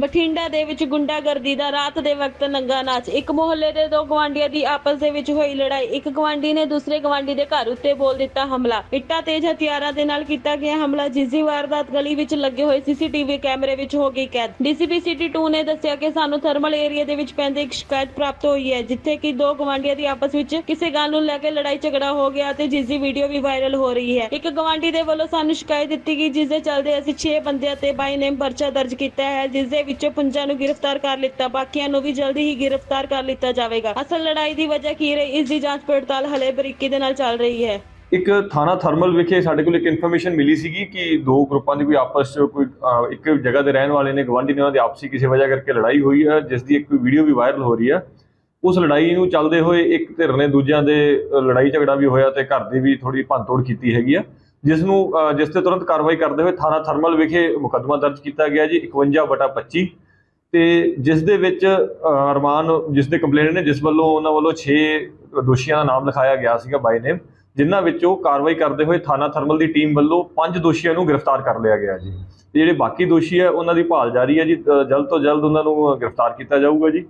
ਬਠਿੰਡਾ ਦੇ ਵਿੱਚ ਗੁੰਡਾਗਰਦੀ ਦਾ ਰਾਤ ਦੇ ਵਕਤ ਨੰਗਾ ਨਾਚ। ਇੱਕ ਮੁਹੱਲੇ ਦੇ ਦੋ ਗਵਾਂਡੀਆਂ ਦੀ ਆਪਸ ਦੇ ਵਿੱਚ ਹੋਈ ਲੜਾਈ। ਇੱਕ ਗਵਾਂਡੀ ਨੇ ਦੂਸਰੇ ਗਵਾਂਡੀ ਦੇ ਘਰ ਉੱਤੇ ਬੋਲ ਦਿੱਤਾ ਹਮਲਾ। ਇੱਟਾਂ ਤੇਜ਼ ਹਥਿਆਰਾਂ ਦੇ ਨਾਲ ਕੀਤਾ ਗਿਆ ਹਮਲਾ, ਜਿਸ ਦੀ ਵਾਰਦਾਤ ਗਲੀ ਵਿੱਚ ਲੱਗੇ ਹੋਏ ਸੀਸੀਟੀਵੀ ਕੈਮਰੇ ਵਿੱਚ ਹੋ ਗਈ ਕੈਦ। ਡੀਸੀਪੀ ਸਿਟੀ 2 ਨੇ ਦੱਸਿਆ ਕਿ ਸਾਨੂੰ ਥਰਮਲ ਏਰੀਆ ਦੇ ਵਿੱਚ ਪੈਂਦੇ ਇੱਕ ਸ਼ਿਕਾਇਤ ਪ੍ਰਾਪਤ ਹੋਈ ਹੈ, ਜਿੱਥੇ ਕਿ ਦੋ ਗਵਾਂਡੀਆਂ ਦੀ ਆਪਸ ਵਿੱਚ ਕਿਸੇ ਗੱਲ ਨੂੰ ਲੈ ਕੇ ਲੜਾਈ ਝਗੜਾ ਹੋ ਗਿਆ ਤੇ ਜਿਸ ਦੀ ਵੀਡੀਓ ਵੀ ਵਾਇਰਲ ਹੋ ਰਹੀ ਹੈ। ਇੱਕ ਗਵਾਂਡੀ ਦੇ ਵੱਲੋਂ ਸਾਨੂੰ ਸ਼ਿਕਾਇਤ ਦਿੱਤੀ ਗਈ, ਜਿਸ ਦੇ ਚੱਲਦੇ ਅਸੀਂ 6 ਬੰਦਿਆਂ ਤੇ ਬਾਈ ਨੇਮ ਪਰਚਾ ਦਰਜ ਕੀਤਾ ਹੈ, ਜਿਸ ਦੇ ਵਿੱਚੋਂ ਪੰਜਾਂ ਨੂੰ ਗ੍ਰਿਫਤਾਰ ਕਰ ਲਿੱਤਾ, ਬਾਕੀਆਂ ਨੂੰ ਵੀ ਜਲਦੀ ਹੀ ਗ੍ਰਿਫਤਾਰ ਕਰ ਲਿੱਤਾ ਜਾਵੇਗਾ। ਅਸਲ ਲੜਾਈ ਦੀ ਵਜ੍ਹਾ ਕੀ ਰਹੀ? ਇਸ ਦੀ ਜਾਂਚ ਪੜਤਾਲ ਹਲੇ ਬਰੀਕੀ ਦੇ ਨਾਲ ਚੱਲ ਰਹੀ ਹੈ। ਇੱਕ ਥਾਣਾ ਥਰਮਲ ਵਿਖੇ ਸਾਡੇ ਕੋਲ ਇੱਕ ਇਨਫੋਰਮੇਸ਼ਨ ਮਿਲੀ ਸੀਗੀ ਕਿ ਦੋ ਗਰੁੱਪਾਂ ਦੀ ਕੋਈ ਆਪਸ 'ਚ ਕੋਈ ਇੱਕ ਜਗ੍ਹਾ ਦੇ ਰਹਿਣ ਵਾਲੇ ਨੇ ਗਵਾਂਢੀ ਨੇ ਉਹਨਾਂ ਦੀ ਆਪਸੀ ਕਿਸੇ ਵਜ੍ਹਾ ਕਰਕੇ ਲੜਾਈ ਹੋਈ ਹੈ, ਜਿਸ ਦੀ ਇੱਕ ਵੀਡੀਓ ਵੀ ਵਾਇਰਲ ਹੋ ਰਹੀ ਹੈ। ਉਸ ਲੜਾਈ ਨੂੰ ਚੱਲਦੇ ਹੋਏ ਇੱਕ ਧਿਰ ਨੇ ਦੂਜਿਆਂ ਦੇ ਲੜਾਈ ਝਗੜਾ ਵੀ ਹੋਇਆ ਤੇ ਘਰ ਦੀ ਵੀ ਥੋੜੀ ਭੰਨਤੋੜ ਕੀਤੀ ਹੈਗੀ ਆ। ਜਿਸ ਨੂੰ ਜਿਸ ਤੇ ਤੁਰੰਤ ਕਾਰਵਾਈ ਕਰਦੇ ਹੋਏ ਥਾਣਾ ਥਰਮਲ ਵਿਖੇ ਮੁਕੱਦਮਾ ਦਰਜ ਕੀਤਾ ਗਿਆ ਜੀ 51 ਬਟਾ 25 ਤੇ ਜਿਸ ਦੇ ਵਿੱਚ ਅਹ, ਅਰਮਾਨ ਜਿਸ ਦੇ ਕੰਪਲੇਨਟ ਨੇ ਜਿਸ ਵੱਲੋਂ ਉਹਨਾਂ ਵੱਲੋਂ 6 ਦੋਸ਼ੀਆਂ ਦਾ ਨਾਮ ਲਿਖਾਇਆ ਗਿਆ ਸੀਗਾ ਬਾਈ ਨੇਮ ਜਿਨ੍ਹਾਂ ਵਿੱਚੋਂ ਕਾਰਵਾਈ ਕਰਦੇ ਹੋਏ ਥਾਣਾ ਥਰਮਲ ਦੀ ਟੀਮ ਵੱਲੋਂ ਪੰਜ ਦੋਸ਼ੀਆਂ ਨੂੰ ਗ੍ਰਿਫਤਾਰ ਕਰ ਲਿਆ ਗਿਆ ਜੀ। ਤੇ ਜਿਹੜੇ ਬਾਕੀ ਦੋਸ਼ੀ ਹੈ ਉਹਨਾਂ ਦੀ ਭਾਲ ਜਾਰੀ ਹੈ ਜੀ ਜਲਦ ਤੋਂ ਜਲਦ ਉਹਨਾਂ ਨੂੰ ਗ੍ਰਿਫਤਾਰ ਕੀਤਾ ਜਾਊਗਾ ਜੀ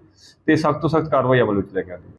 ਤੇ ਸਖਤ ਤੋਂ ਸਖਤ ਕਾਰਵਾਈ ਅਮਲ ਵਿੱਚ ਲੈ ਕੇ ਆਂਦੀ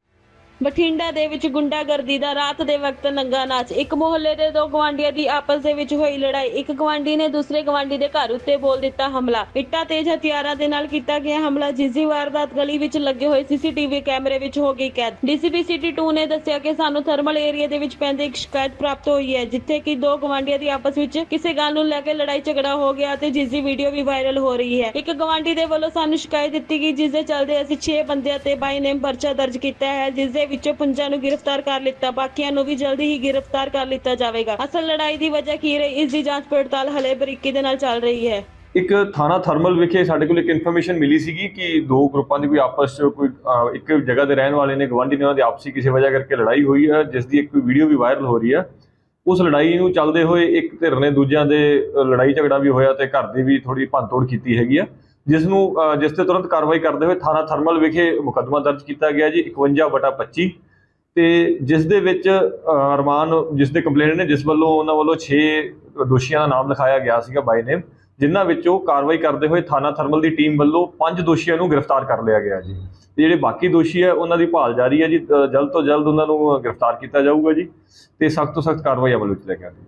ਬਠਿੰਡਾ ਦੇ ਵਿੱਚ ਗੁੰਡਾਗਰਦੀ ਦਾ ਰਾਤ ਦੇ ਵਕਤ ਨੰਗਾ ਨਾਚ। ਇੱਕ ਮੁਹੱਲੇ ਦੇ ਦੋ ਗਵਾਂਡੀਆਂ ਦੀ ਆਪਸ ਦੇ ਵਿੱਚ ਹੋਈ ਲੜਾਈ। ਇੱਕ ਗਵਾਂਡੀ ਨੇ ਦੂਸਰੇ ਗਵਾਂਡੀ ਦੇ ਘਰ ਉੱਤੇ ਬੋਲ ਦਿੱਤਾ ਹਮਲਾ। ਇੱਟਾਂ ਤੇਜ਼ ਹਥਿਆਰਾਂ ਦੇ ਨਾਲ ਕੀਤਾ ਗਿਆ ਹਮਲਾ, ਜਿਸ ਦੀ ਵਾਰਦਾਤ ਗਲੀ ਵਿੱਚ ਲੱਗੇ ਹੋਏ ਸੀਸੀਟੀਵੀ ਕੈਮਰੇ ਵਿੱਚ ਹੋ ਗਈ ਕੈਦ। ਡੀਸੀਪੀ ਸਿਟੀ 2 ਨੇ ਦੱਸਿਆ ਕਿ ਸਾਨੂੰ ਥਰਮਲ ਏਰੀਆ ਦੇ ਵਿੱਚ ਪੈਂਦੇ ਇੱਕ ਸ਼ਿਕਾਇਤ ਪ੍ਰਾਪਤ ਹੋਈ ਹੈ, ਜਿੱਥੇ ਕਿ ਦੋ ਗਵਾਂਡੀਆਂ ਦੀ ਆਪਸ ਵਿੱਚ ਕਿਸੇ ਗੱਲ ਨੂੰ ਲੈ ਕੇ ਲੜਾਈ ਝਗੜਾ ਹੋ ਗਿਆ ਤੇ ਜਿਸ ਦੀ ਵੀਡੀਓ ਵੀ ਵਾਇਰਲ ਹੋ ਰਹੀ ਹੈ। ਇੱਕ ਗਵਾਂਡੀ ਦੇ ਵੱਲੋਂ ਸਾਨੂੰ ਸ਼ਿਕਾਇਤ ਦਿੱਤੀ ਗਈ, ਜਿਸ ਦੇ ਚੱਲਦੇ ਅਸੀਂ 6 ਬੰਦਿਆਂ ਤੇ ਬਾਈ ਨੇਮ ਪਰਚਾ ਦਰਜ ਕੀਤਾ ਹੈ, ਜਿਸ ਦੇ ਵਿੱਚੋਂ ਪੰਜਾਂ ਨੂੰ ਗ੍ਰਿਫਤਾਰ ਕਰ ਲਿੱਤਾ, ਬਾਕੀਆਂ ਨੂੰ ਵੀ ਜਲਦੀ ਹੀ ਗ੍ਰਿਫਤਾਰ ਕਰ ਲਿੱਤਾ ਜਾਵੇਗਾ। ਅਸਲ ਲੜਾਈ ਦੀ ਵਜ੍ਹਾ ਕੀ ਰਹੀ? ਇਸ ਦੀ ਜਾਂਚ ਪੜਤਾਲ ਹਲੇ ਬਰੀਕੀ ਦੇ ਨਾਲ ਚੱਲ ਰਹੀ ਹੈ। ਇੱਕ ਥਾਣਾ ਥਰਮਲ ਵਿਖੇ ਸਾਡੇ ਕੋਲ ਇੱਕ ਇਨਫੋਰਮੇਸ਼ਨ ਮਿਲੀ ਸੀਗੀ ਕਿ ਦੋ ਗਰੁੱਪਾਂ ਦੀ ਕੋਈ ਆਪਸ 'ਚ ਕੋਈ ਇੱਕ ਜਗ੍ਹਾ ਦੇ ਰਹਿਣ ਵਾਲੇ ਨੇ ਗਵਾਂਢੀ ਨੇ ਉਹਨਾਂ ਦੀ ਆਪਸੀ ਕਿਸੇ ਵਜ੍ਹਾ ਕਰਕੇ ਲੜਾਈ ਹੋਈ ਹੈ, ਜਿਸ ਦੀ ਇੱਕ ਵੀਡੀਓ ਵੀ ਵਾਇਰਲ ਹੋ ਰਹੀ ਹੈ। ਉਸ ਲੜਾਈ ਨੂੰ ਚੱਲਦੇ ਹੋਏ ਇੱਕ ਧਿਰ ਨੇ ਦੂਜਿਆਂ ਦੇ ਲੜਾਈ ਝਗੜਾ ਵੀ ਹੋਇਆ ਤੇ ਘਰ ਦੀ ਵੀ ਥੋੜੀ ਭੰਨਤੋੜ ਕੀਤੀ ਹੈਗੀ ਆ। ਜਿਸ ਨੂੰ ਜਿਸ ਤੇ ਤੁਰੰਤ ਕਾਰਵਾਈ ਕਰਦੇ ਹੋਏ ਥਾਣਾ ਥਰਮਲ ਵਿਖੇ ਮੁਕੱਦਮਾ ਦਰਜ ਕੀਤਾ ਗਿਆ ਜੀ 51 ਬਟਾ 25 ਤੇ ਜਿਸ ਦੇ ਵਿੱਚ ਅ, ਅਰਮਾਨ ਜਿਸ ਦੇ ਕੰਪਲੇਨਟ ਨੇ ਜਿਸ ਵੱਲੋਂ ਉਹਨਾਂ ਵੱਲੋਂ 6 ਦੋਸ਼ੀਆਂ ਦਾ ਨਾਮ ਲਿਖਾਇਆ ਗਿਆ ਸੀਗਾ ਬਾਈ ਨੇਮ ਜਿਨ੍ਹਾਂ ਵਿੱਚੋਂ ਕਾਰਵਾਈ ਕਰਦੇ ਹੋਏ ਥਾਣਾ ਥਰਮਲ ਦੀ ਟੀਮ ਵੱਲੋਂ ਪੰਜ ਦੋਸ਼ੀਆਂ ਨੂੰ ਗ੍ਰਿਫਤਾਰ ਕਰ ਲਿਆ ਗਿਆ ਜੀ। ਤੇ ਜਿਹੜੇ ਬਾਕੀ ਦੋਸ਼ੀ ਹੈ ਉਹਨਾਂ ਦੀ ਭਾਲ ਜਾਰੀ ਹੈ ਜੀ ਜਲਦ ਤੋਂ ਜਲਦ ਉਹਨਾਂ ਨੂੰ ਗ੍ਰਿਫਤਾਰ ਕੀਤਾ ਜਾਊਗਾ ਜੀ ਤੇ ਸਖਤ ਤੋਂ ਸਖਤ ਕਾਰਵਾਈ ਅਮਲ ਵਿੱਚ ਲੈ ਗਿਆ